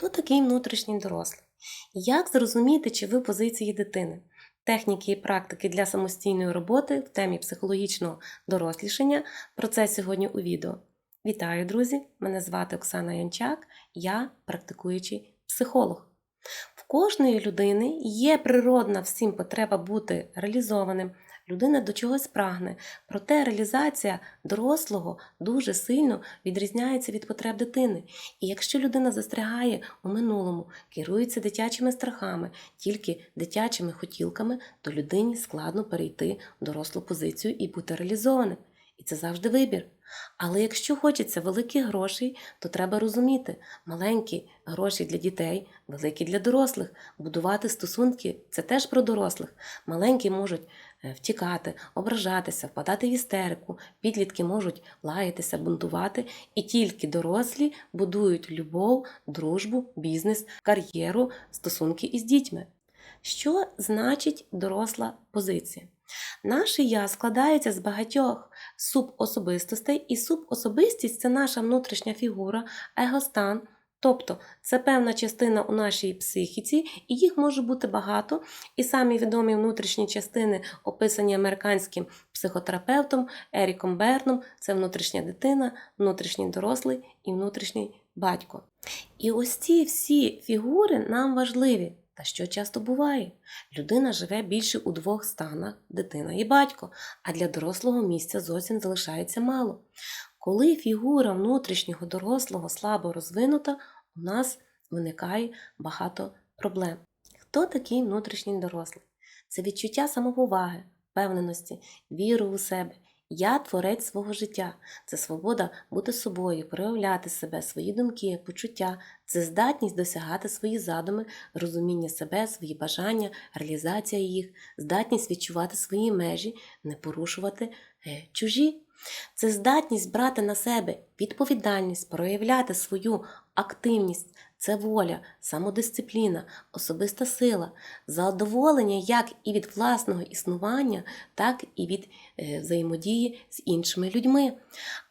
Хто такий внутрішній дорослий? Як зрозуміти, чи ви позиції дитини? Техніки і практики для самостійної роботи в темі психологічного дорослішання. Про це сьогодні у відео. Вітаю, друзі! Мене звати Оксана Янчак, я практикуючий психолог. В кожної людини є природна всім потреба бути реалізованим. Людина до чогось прагне, проте реалізація дорослого дуже сильно відрізняється від потреб дитини. І якщо людина застрягає у минулому, керується дитячими страхами, тільки дитячими хотілками, то людині складно перейти в дорослу позицію і бути реалізованим. І це завжди вибір. Але якщо хочеться великих грошей, то треба розуміти, маленькі гроші для дітей, великі для дорослих. Будувати стосунки це теж про дорослих. Маленькі можуть е, втікати, ображатися, впадати в істерику, підлітки можуть лаятися, бунтувати, і тільки дорослі будують любов, дружбу, бізнес, кар'єру, стосунки із дітьми. Що значить доросла позиція? Наше я складається з багатьох субособистостей, і субособистість це наша внутрішня фігура, егостан. Тобто це певна частина у нашій психіці, і їх може бути багато. І самі відомі внутрішні частини, описані американським психотерапевтом Еріком Берном, це внутрішня дитина, внутрішній дорослий і внутрішній батько. І ось ці всі фігури нам важливі. Та що часто буває? Людина живе більше у двох станах дитина і батько, а для дорослого місця зовсім залишається мало. Коли фігура внутрішнього дорослого слабо розвинута, у нас виникає багато проблем. Хто такий внутрішній дорослий? Це відчуття самоповаги, впевненості, віру у себе. Я творець свого життя, це свобода бути собою, проявляти себе, свої думки, почуття, це здатність досягати свої задуми, розуміння себе, свої бажання, реалізація їх, здатність відчувати свої межі, не порушувати е, чужі. Це здатність брати на себе відповідальність, проявляти свою активність, це воля, самодисципліна, особиста сила, задоволення як і від власного існування, так і від е, взаємодії з іншими людьми,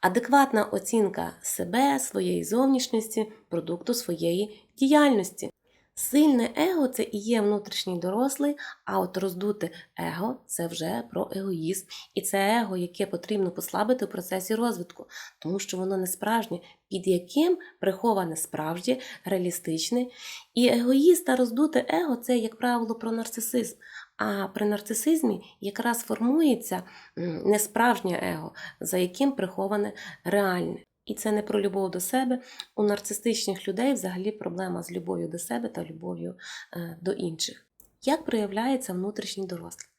адекватна оцінка себе, своєї зовнішності, продукту своєї діяльності. Сильне его це і є внутрішній дорослий, а от роздуте его це вже про егоїзм. І це его, яке потрібно послабити в процесі розвитку, тому що воно не справжнє, під яким приховане справжнє, реалістичне. І егоїст та роздуте его це, як правило, про нарцисизм. А при нарцисизмі якраз формується несправжнє его, за яким приховане реальне. І це не про любов до себе. У нарцистичних людей взагалі проблема з любов'ю до себе та любов'ю е, до інших. Як проявляється внутрішній дорослий?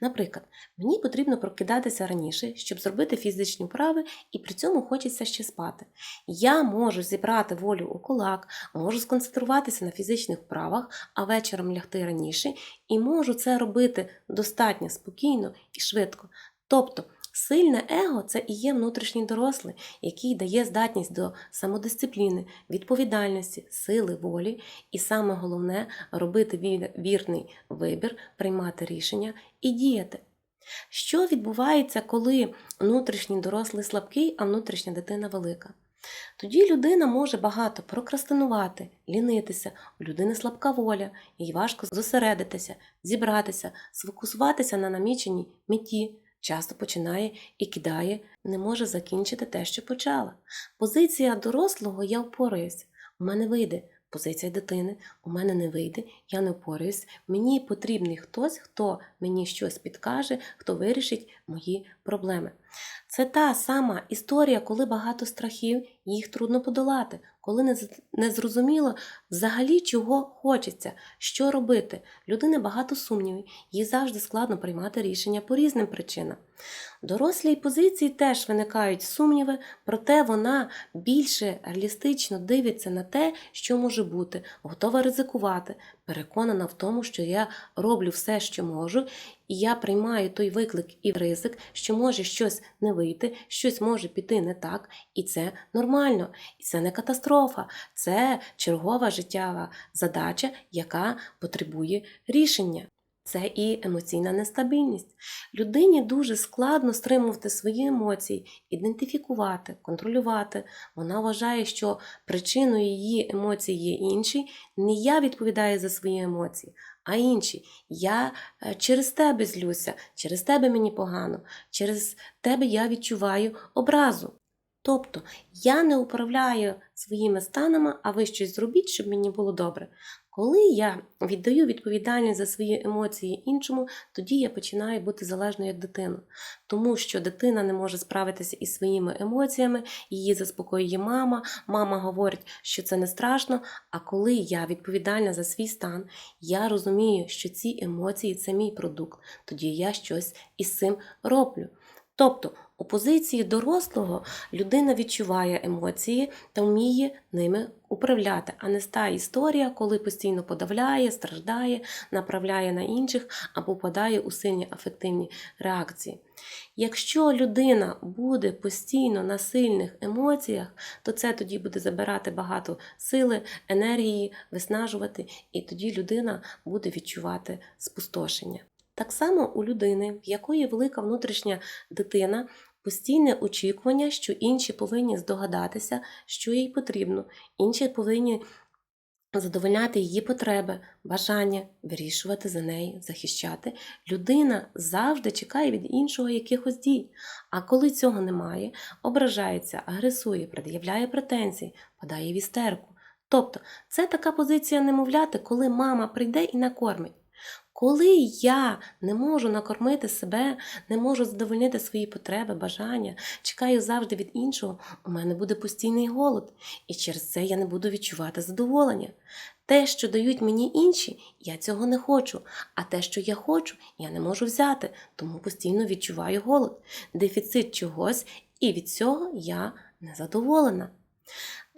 Наприклад, мені потрібно прокидатися раніше, щоб зробити фізичні вправи, і при цьому хочеться ще спати. Я можу зібрати волю у кулак, можу сконцентруватися на фізичних вправах, а вечором лягти раніше, і можу це робити достатньо спокійно і швидко. Тобто Сильне его це і є внутрішній дорослий, який дає здатність до самодисципліни, відповідальності, сили волі, і саме головне робити вірний вибір, приймати рішення і діяти. Що відбувається, коли внутрішній дорослий слабкий, а внутрішня дитина велика? Тоді людина може багато прокрастинувати, лінитися, у людини слабка воля, їй важко зосередитися, зібратися, сфокусуватися на наміченій меті часто починає і кидає, не може закінчити те, що почала. Позиція дорослого я впораюсь, у мене вийде. Позиція дитини у мене не вийде, я не впораюсь. Мені потрібний хтось, хто мені щось підкаже, хто вирішить мої проблеми. Це та сама історія, коли багато страхів, їх трудно подолати, коли не зрозуміло взагалі чого хочеться, що робити. Людини багато сумнівів, їй завжди складно приймати рішення по різним причинам. Дорослій позиції теж виникають сумніви, проте вона більше реалістично дивиться на те, що може бути, готова ризикувати, переконана в тому, що я роблю все, що можу, і я приймаю той виклик і ризик, що може щось не вийти, щось може піти не так, і це нормально, і це не катастрофа, це чергова життєва задача, яка потребує рішення. Це і емоційна нестабільність. Людині дуже складно стримувати свої емоції, ідентифікувати, контролювати. Вона вважає, що причиною її емоцій є інший. Не я відповідаю за свої емоції, а інші. Я е, через тебе злюся, через тебе мені погано, через тебе я відчуваю образу. Тобто я не управляю своїми станами, а ви щось зробіть, щоб мені було добре. Коли я віддаю відповідальність за свої емоції іншому, тоді я починаю бути залежною як дитина. Тому що дитина не може справитися із своїми емоціями, її заспокоює мама, мама говорить, що це не страшно. А коли я відповідальна за свій стан, я розумію, що ці емоції це мій продукт, тоді я щось із цим роблю. Тобто, у позиції дорослого людина відчуває емоції та вміє ними управляти, а не та історія, коли постійно подавляє, страждає, направляє на інших або впадає у сильні афективні реакції. Якщо людина буде постійно на сильних емоціях, то це тоді буде забирати багато сили, енергії, виснажувати, і тоді людина буде відчувати спустошення. Так само у людини, в якої велика внутрішня дитина, постійне очікування, що інші повинні здогадатися, що їй потрібно, інші повинні задовольняти її потреби, бажання, вирішувати за неї, захищати. Людина завжди чекає від іншого якихось дій. А коли цього немає, ображається, агресує, пред'являє претензії, падає в істерку. Тобто, це така позиція немовляти, коли мама прийде і накормить. Коли я не можу накормити себе, не можу задовольнити свої потреби, бажання, чекаю завжди від іншого, у мене буде постійний голод, і через це я не буду відчувати задоволення. Те, що дають мені інші, я цього не хочу, а те, що я хочу, я не можу взяти, тому постійно відчуваю голод, дефіцит чогось, і від цього я незадоволена.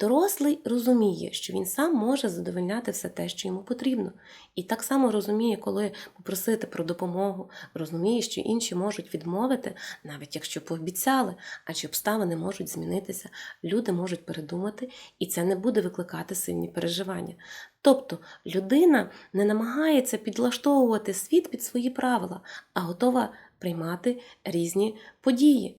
Дорослий розуміє, що він сам може задовольняти все те, що йому потрібно, і так само розуміє, коли попросити про допомогу, розуміє, що інші можуть відмовити, навіть якщо пообіцяли, адже обставини можуть змінитися, люди можуть передумати, і це не буде викликати сильні переживання. Тобто людина не намагається підлаштовувати світ під свої правила, а готова приймати різні події.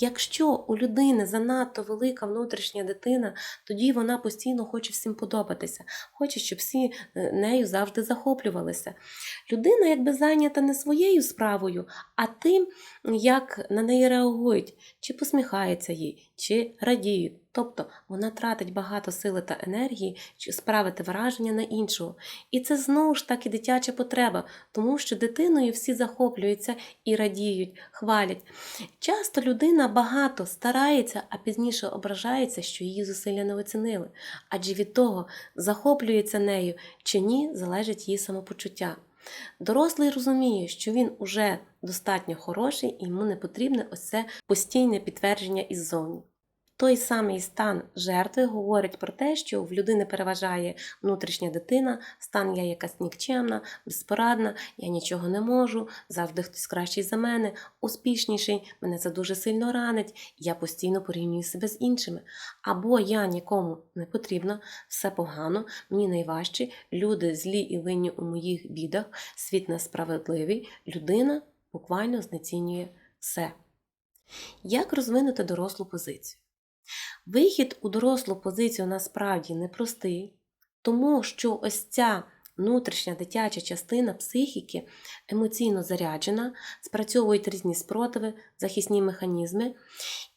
Якщо у людини занадто велика внутрішня дитина, тоді вона постійно хоче всім подобатися, хоче, щоб всі е, нею завжди захоплювалися. Людина якби зайнята не своєю справою, а тим, як на неї реагують, чи посміхаються їй, чи радіють. Тобто вона тратить багато сили та енергії, щоб справити враження на іншого. І це знову ж таки дитяча потреба, тому що дитиною всі захоплюються і радіють, хвалять. Часто людина багато старається, а пізніше ображається, що її зусилля не оцінили. Адже від того, захоплюється нею чи ні, залежить її самопочуття. Дорослий розуміє, що він уже достатньо хороший і йому не потрібне ось це постійне підтвердження іззовні. Той самий стан жертви говорить про те, що в людини переважає внутрішня дитина, стан я якась нікчемна, безпорадна, я нічого не можу, завжди хтось кращий за мене, успішніший, мене це дуже сильно ранить, я постійно порівнюю себе з іншими. Або я нікому не потрібна, все погано, мені найважче, люди злі і винні у моїх бідах, світ несправедливий, людина буквально знецінює все. Як розвинути дорослу позицію? Вихід у дорослу позицію насправді непростий, тому що ось ця внутрішня дитяча частина психіки емоційно заряджена, спрацьовують різні спротиви, захисні механізми.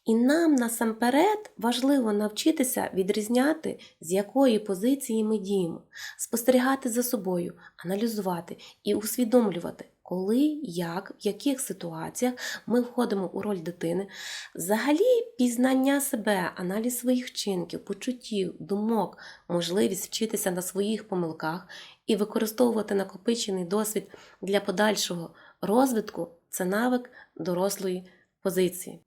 І нам насамперед важливо навчитися відрізняти, з якої позиції ми діємо, спостерігати за собою, аналізувати і усвідомлювати, коли, як, в яких ситуаціях ми входимо у роль дитини. Взагалі, пізнання себе, аналіз своїх вчинків, почуттів, думок, можливість вчитися на своїх помилках і використовувати накопичений досвід для подальшого розвитку це навик дорослої позиції.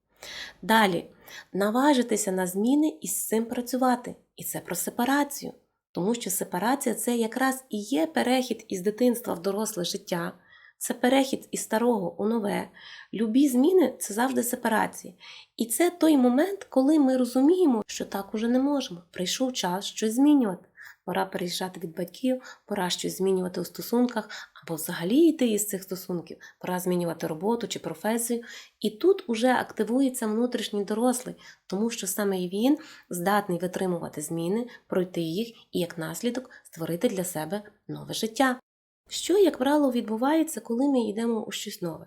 Далі, наважитися на зміни і з цим працювати. І це про сепарацію. Тому що сепарація це якраз і є перехід із дитинства в доросле життя, це перехід із старого у нове. Любі зміни це завжди сепарація. І це той момент, коли ми розуміємо, що так уже не можемо. Прийшов час щось змінювати. пора переїжджати від батьків, пора щось змінювати у стосунках, або взагалі йти із цих стосунків, пора змінювати роботу чи професію. І тут уже активується внутрішній дорослий, тому що саме він здатний витримувати зміни, пройти їх і як наслідок створити для себе нове життя. Що, як правило, відбувається, коли ми йдемо у щось нове?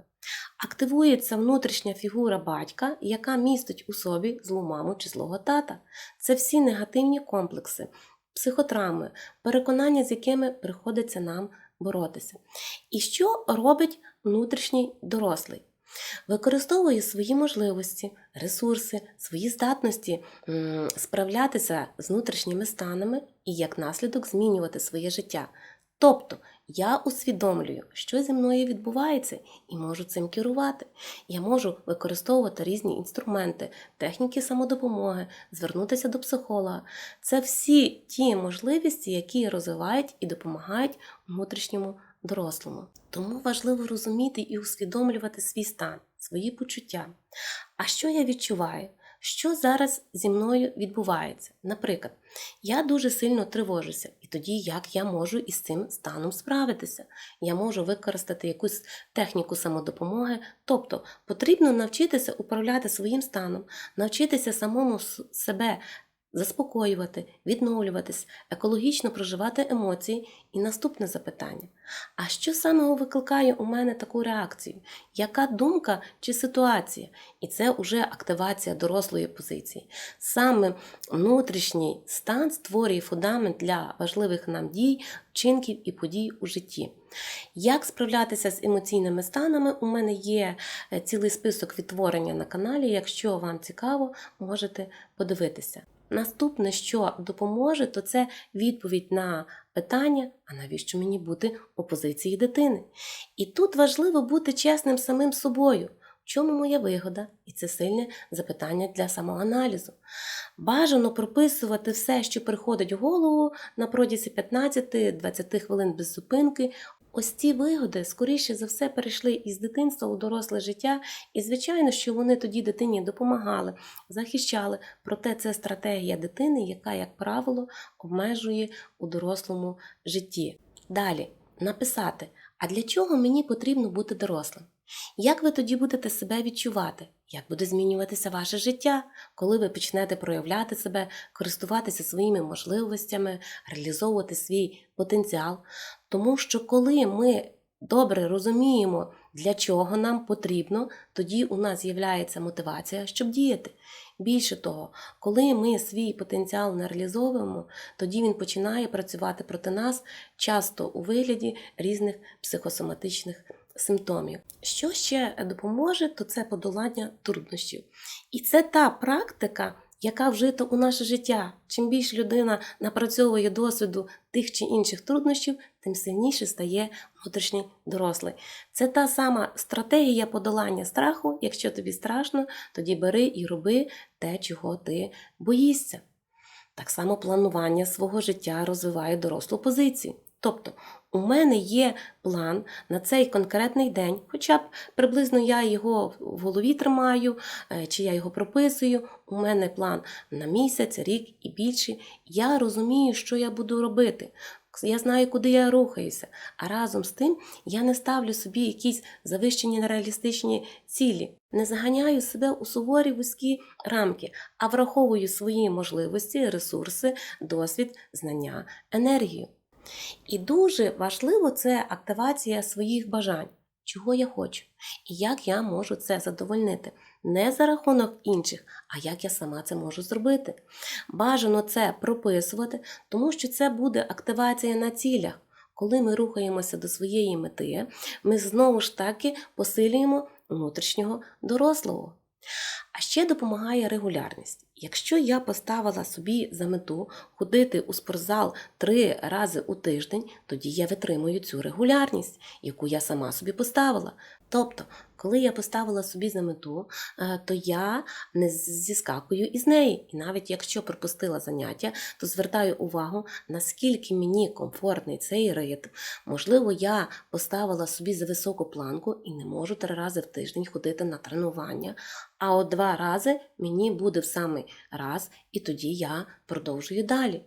Активується внутрішня фігура батька, яка містить у собі злу маму чи злого тата. Це всі негативні комплекси, психотравми, переконання, з якими приходиться нам боротися. І що робить внутрішній дорослий? Використовує свої можливості, ресурси, свої здатності справлятися з внутрішніми станами і як наслідок змінювати своє життя. Тобто я усвідомлюю, що зі мною відбувається, і можу цим керувати. Я можу використовувати різні інструменти, техніки самодопомоги, звернутися до психолога. Це всі ті можливості, які розвивають і допомагають внутрішньому дорослому. Тому важливо розуміти і усвідомлювати свій стан, свої почуття. А що я відчуваю? Що зараз зі мною відбувається? Наприклад, я дуже сильно тривожуся, і тоді як я можу із цим станом справитися? Я можу використати якусь техніку самодопомоги, тобто потрібно навчитися управляти своїм станом, навчитися самому себе заспокоювати, відновлюватись, екологічно проживати емоції. І наступне запитання: а що саме викликає у мене таку реакцію? Яка думка чи ситуація? І це вже активація дорослої позиції. Саме внутрішній стан створює фундамент для важливих нам дій, вчинків і подій у житті. Як справлятися з емоційними станами? У мене є е, цілий список відтворення на каналі. Якщо вам цікаво, можете подивитися. Наступне, що допоможе, то це відповідь на питання, а навіщо мені бути у позиції дитини? І тут важливо бути чесним самим собою. В чому моя вигода? І це сильне запитання для самоаналізу. Бажано прописувати все, що приходить в голову на протязі 15-20 хвилин без зупинки. Ось ці вигоди, скоріше за все, перейшли із дитинства у доросле життя, і, звичайно, що вони тоді дитині допомагали, захищали. Проте це стратегія дитини, яка, як правило, обмежує у дорослому житті. Далі написати: а для чого мені потрібно бути дорослим? Як ви тоді будете себе відчувати? Як буде змінюватися ваше життя, коли ви почнете проявляти себе, користуватися своїми можливостями, реалізовувати свій потенціал? Тому що коли ми добре розуміємо, для чого нам потрібно, тоді у нас з'являється мотивація, щоб діяти. Більше того, коли ми свій потенціал не реалізовуємо, тоді він починає працювати проти нас часто у вигляді різних психосоматичних симптомів. Що ще допоможе, то це подолання труднощів. І це та практика, яка вжита у наше життя. Чим більше людина напрацьовує досвіду тих чи інших труднощів, тим сильніше стає внутрішній дорослий. Це та сама стратегія подолання страху. Якщо тобі страшно, тоді бери і роби те, чого ти боїшся. Так само планування свого життя розвиває дорослу позицію. Тобто, у мене є план на цей конкретний день, хоча б приблизно я його в голові тримаю, е, чи я його прописую. У мене план на місяць, рік і більше. Я розумію, що я буду робити. Я знаю, куди я рухаюся. А разом з тим я не ставлю собі якісь завищені нереалістичні цілі, не заганяю себе у суворі вузькі рамки, а враховую свої можливості, ресурси, досвід, знання, енергію. І дуже важливо це активація своїх бажань, чого я хочу, і як я можу це задовольнити. Не за рахунок інших, а як я сама це можу зробити. Бажано це прописувати, тому що це буде активація на цілях. Коли ми рухаємося до своєї мети, ми знову ж таки посилюємо внутрішнього дорослого. А ще допомагає регулярність. Якщо я поставила собі за мету ходити у спортзал три рази у тиждень, тоді я витримую цю регулярність, яку я сама собі поставила. Тобто, коли я поставила собі за мету, е, то я не зіскакую із неї. І навіть якщо пропустила заняття, то звертаю увагу, наскільки мені комфортний цей ритм. Можливо, я поставила собі за високу планку і не можу три рази в тиждень ходити на тренування. А от два рази мені буде в самий раз, і тоді я продовжую далі.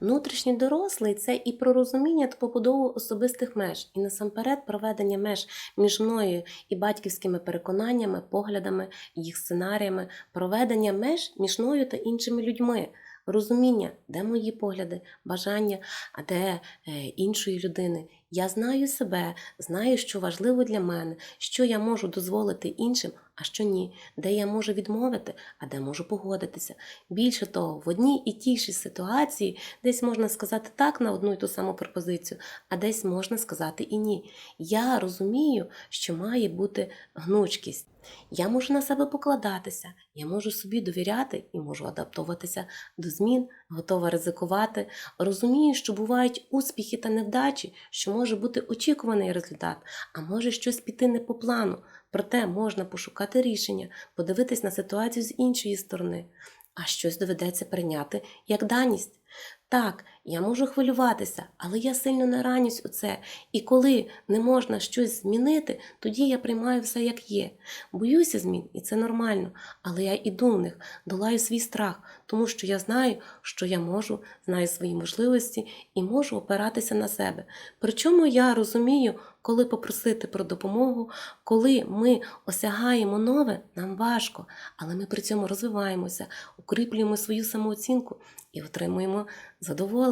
Внутрішній дорослий це і про розуміння та побудову особистих меж, і насамперед проведення меж між мною і батьківськими переконаннями, поглядами, їх сценаріями, проведення меж між мною та іншими людьми. Розуміння, де мої погляди, бажання, а де е, іншої людини. Я знаю себе, знаю, що важливо для мене, що я можу дозволити іншим, а що ні, де я можу відмовити, а де можу погодитися. Більше того, в одній і тій ж ситуації десь можна сказати так на одну і ту саму пропозицію, а десь можна сказати і ні. Я розумію, що має бути гнучкість. Я можу на себе покладатися, я можу собі довіряти і можу адаптуватися до змін, готова ризикувати. Розумію, що бувають успіхи та невдачі, що може бути очікуваний результат, а може щось піти не по плану. Проте можна пошукати рішення, подивитись на ситуацію з іншої сторони, а щось доведеться прийняти як даність. Так, я можу хвилюватися, але я сильно не ранюсь у це. І коли не можна щось змінити, тоді я приймаю все як є. Боюся змін, і це нормально, але я іду в них, долаю свій страх, тому що я знаю, що я можу, знаю свої можливості і можу опиратися на себе. Причому я розумію, коли попросити про допомогу, коли ми осягаємо нове, нам важко, але ми при цьому розвиваємося, укріплюємо свою самооцінку і отримуємо задоволення.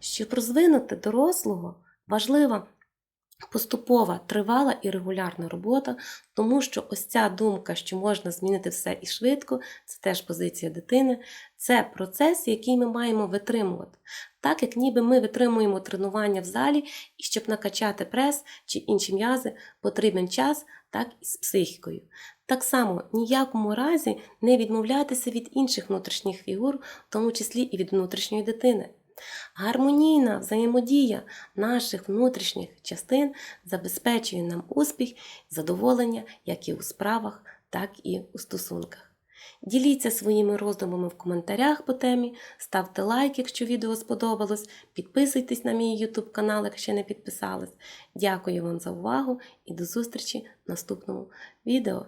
Щоб розвинути дорослого, важлива поступова, тривала і регулярна робота, тому що ось ця думка, що можна змінити все і швидко, це теж позиція дитини, це процес, який ми маємо витримувати. Так як ніби ми витримуємо тренування в залі, і щоб накачати прес чи інші м'язи, потрібен час, так і з психікою. Так само ніякому разі не відмовлятися від інших внутрішніх фігур, в тому числі і від внутрішньої дитини. Гармонійна взаємодія наших внутрішніх частин забезпечує нам успіх, задоволення як і у справах, так і у стосунках. Діліться своїми роздумами в коментарях по темі, ставте лайк, якщо відео сподобалось, підписуйтесь на мій YouTube канал, якщо не підписались. Дякую вам за увагу і до зустрічі в наступному відео.